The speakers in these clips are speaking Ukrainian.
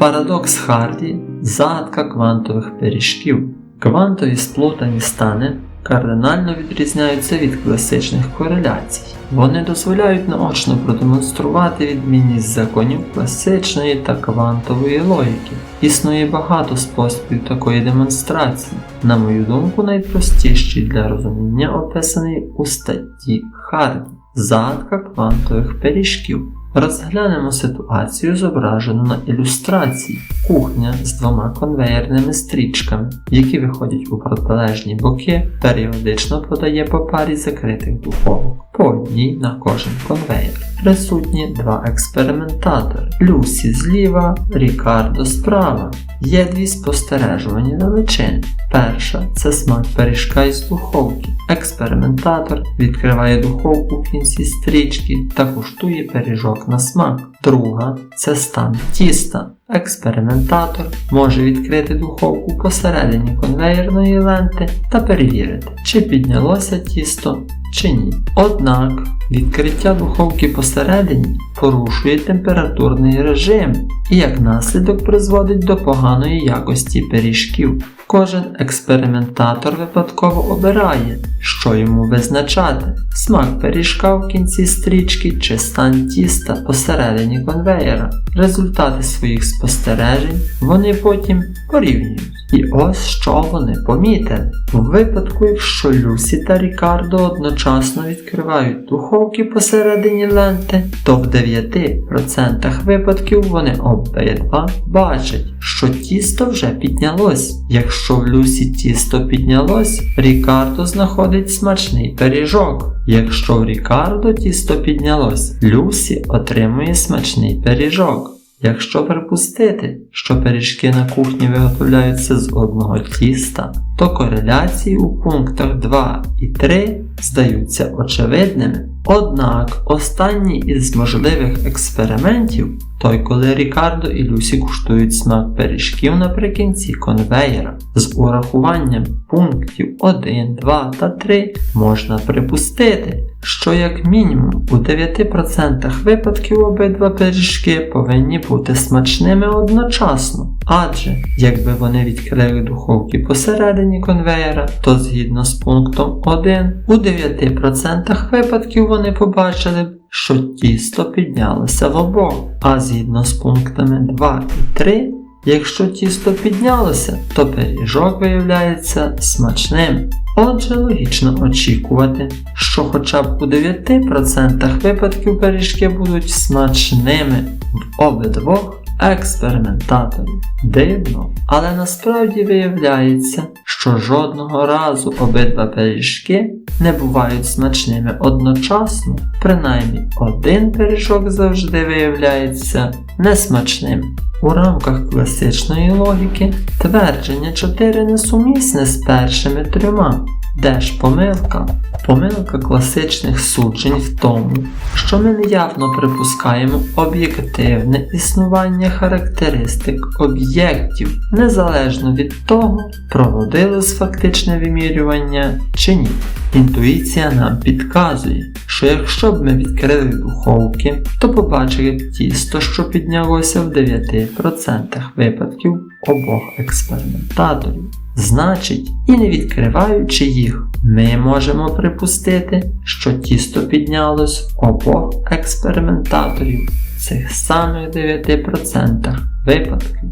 Парадокс Харді загадка квантових пиріжків. Квантові сплутані стани кардинально відрізняються від класичних кореляцій. Вони дозволяють наочно продемонструвати відмінність законів класичної та квантової логіки. Існує багато способів такої демонстрації. На мою думку, найпростіший для розуміння описаний у статті Харді Загадка квантових пиріжків. Розглянемо ситуацію, зображену на ілюстрації. Кухня з двома конвеєрними стрічками, які виходять у протилежні боки, періодично подає по парі закритих духовок, по одній на кожен конвеєр. Присутні два експериментатори: Люсі зліва, Рікардо справа. Є дві спостережувані величини. Перша це смак пиріжка із духовки. Експериментатор відкриває духовку в кінці стрічки та куштує пиріжок на смак. Друга це стан тіста. Експериментатор може відкрити духовку посередині конвеєрної ленти та перевірити, чи піднялося тісто чи ні. Однак відкриття духовки посередині порушує температурний режим і як наслідок призводить до поганої якості пиріжків. Кожен експериментатор випадково обирає, що йому визначати: смак пиріжка в кінці стрічки чи стан тіста посередині конвеєра. Результати своїх спостережень вони потім порівнюють. І ось що вони помітили. У випадку, якщо Люсі та Рікардо одночасно відкривають духовки посередині ленти, то в 9% випадків вони обидва бачать, що тісто вже піднялось. Якщо в Люсі тісто піднялось, Рікардо знаходить смачний пиріжок. Якщо в Рікардо тісто піднялось, Люсі отримує смачний пиріжок. Якщо припустити, що пиріжки на кухні виготовляються з одного тіста, то кореляції у пунктах 2 і 3 здаються очевидними. Однак останній із можливих експериментів той, коли Рікардо і Люсі куштують смак пиріжків наприкінці конвеєра. З урахуванням пунктів 1, 2 та 3 можна припустити, що як мінімум у 9% випадків обидва пиріжки повинні бути смачними одночасно. Адже якби вони відкрили духовки посередині конвеєра, то згідно з пунктом 1, у 9% випадків вони побачили б, що тісто піднялося в обох. А згідно з пунктами 2 і 3, якщо тісто піднялося, то пиріжок виявляється смачним. Отже, логічно очікувати, що хоча б у 9% випадків пиріжки будуть смачними в обидвох експериментаторів. Дивно, але насправді виявляється, що жодного разу обидва пиріжки не бувають смачними одночасно, принаймні один пиріжок завжди виявляється несмачним. У рамках класичної логіки твердження 4 несумісне з першими трьома. Де ж помилка? Помилка класичних суджень в тому, що ми неявно припускаємо об'єктивне існування характеристик об'єктів, незалежно від того, проводилось фактичне вимірювання чи ні. Інтуїція нам підказує, що якщо б ми відкрили духовки, то побачили б тісто, що піднялося в 9% випадків обох експериментаторів. Значить, і не відкриваючи їх, ми можемо припустити, що тісто піднялось в обох експериментаторів цих самих 9% випадків.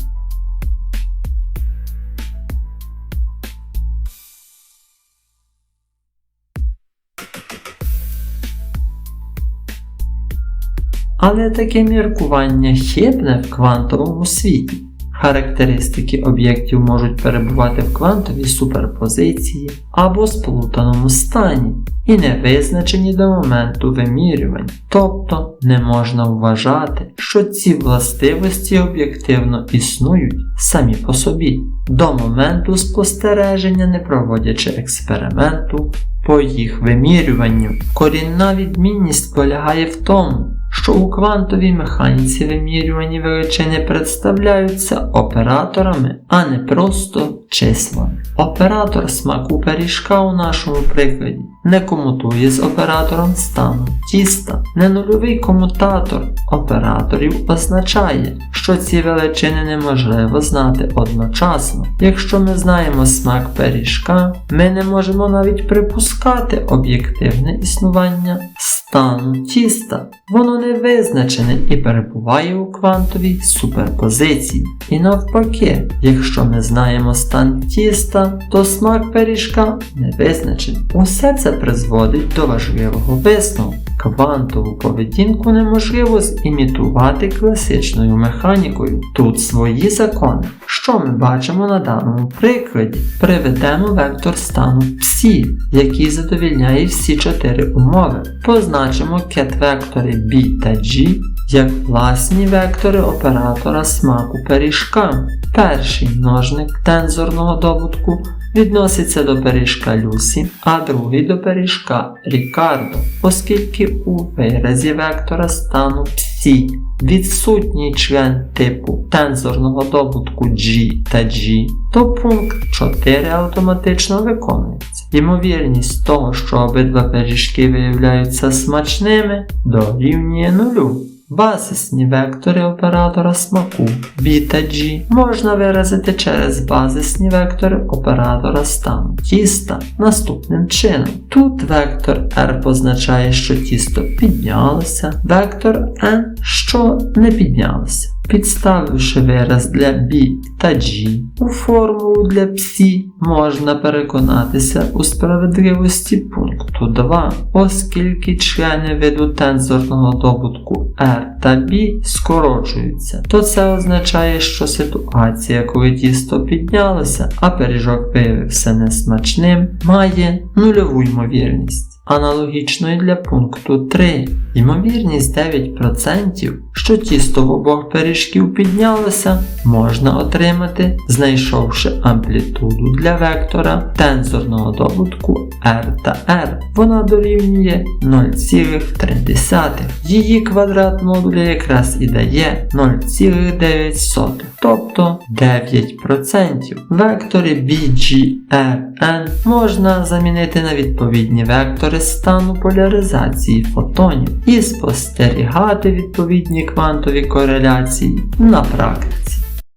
Але таке міркування хибне в квантовому світі. Характеристики об'єктів можуть перебувати в квантовій суперпозиції або сплутаному стані і не визначені до моменту вимірювань. Тобто не можна вважати, що ці властивості об'єктивно існують самі по собі, до моменту спостереження, не проводячи експерименту по їх вимірюванню. Корінна відмінність полягає в тому, що у квантовій механіці вимірювані величини представляються операторами, а не просто числами. Оператор смаку пиріжка у нашому прикладі не комутує з оператором стану тіста. Ненульовий комутатор операторів означає, що ці величини неможливо знати одночасно. Якщо ми знаємо смак пиріжка, ми не можемо навіть припускати об'єктивне існування стану тіста. Воно не визначене і перебуває у квантовій суперпозиції. І навпаки, якщо ми знаємо стан тіста, то смак пиріжка не визначений. Усе це призводить до важливого висновку. Квантову поведінку неможливо зімітувати класичною механікою. Тут свої закони. Що ми бачимо на даному прикладі? Приведемо вектор стану псі, який задовільняє всі чотири умови. Позначимо ket-вектори b та g як власні вектори оператора смаку пиріжка. Перший множник тензорного добутку відноситься до пиріжка Люсі, а другий до пиріжка Рікардо, оскільки у виразі вектора стану псі відсутній член типу тензорного добутку G та G, то пункт 4 автоматично виконується. Ймовірність того, що обидва пиріжки виявляються смачними, дорівнює нулю. Базисні вектори оператора смаку B та G можна виразити через базисні вектори оператора стану тіста наступним чином. Тут вектор R позначає, що тісто піднялося, вектор N, що не піднялося. Підставивши вираз для B та G у формулу для псі, можна переконатися у справедливості пункту 2, оскільки члени виду тензорного добутку R та B скорочуються, то це означає, що ситуація, коли тісто піднялося, а пиріжок виявився несмачним, має нульову ймовірність. Аналогічно і для пункту 3. Ймовірність 9%, що тісто в обох пиріжків піднялося, можна отримати, знайшовши амплітуду для вектора тензорного добутку R та R. Вона дорівнює 0,3. Її квадрат модуля якраз і дає 0,9, тобто 9%. Вектори BGRN можна замінити на відповідні вектори стану поляризації фотонів і спостерігати відповідні квантові кореляції на практиці.